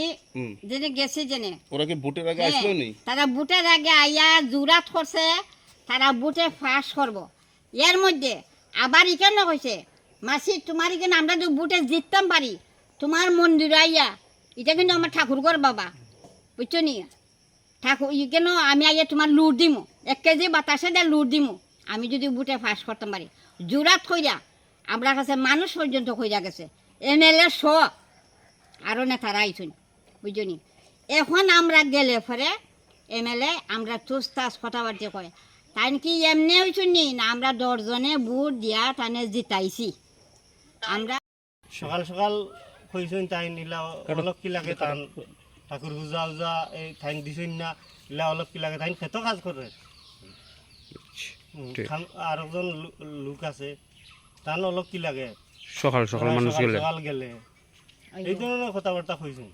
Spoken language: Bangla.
হুম জেনে গেছে জেনে ওরা কি ভোটের আগে হ্যাঁ, আসলো নি? তারা বুটের আগে আইয়া জুরাত করছে তারা বুটে ফাঁস করব। এর মধ্যে আবার ইকেন কইছে মাসি তোমার এখানে আমরা যদি বুটে জিততাম পারি। তোমার মন্দির আইয়া এটা কিন্তু আমার বাবা বুঝছ নি? ঠাকুর কেন আমি আইয়া তোমার লুট দিমু। এক কেজি বাতাসে দিয়ে লুট দিমু। আমি যদি বুটে ফাঁস করতাম পারি। জুরাত কইরা আমরা কাছে মানুষ পর্যন্ত কইরা গেছে। এম এল এ শ আরও নেতারা আইসুন বুঝলি? এখন আমরা গেলে পরে এম এল এ আমরা তুস তাস কয় তাই কি এমনি হইছুন নি? আমরা দশজনে বুট দিয়া টানে জিতাইছি। আমরা সকাল সকাল কইছেন তাই নিলা অলপ কি লাগে তান ঠাকুর পূজা উজা এই ঠাইন দিছেন না ইলা অলপ কি লাগে তাই খেত কাজ করে। আর একজন লোক আছে তান অলপ কি লাগে। সকাল সকাল মানুষ গেলে। সকাল গেলে। এই ধরনের কথাবার্তা কইছেন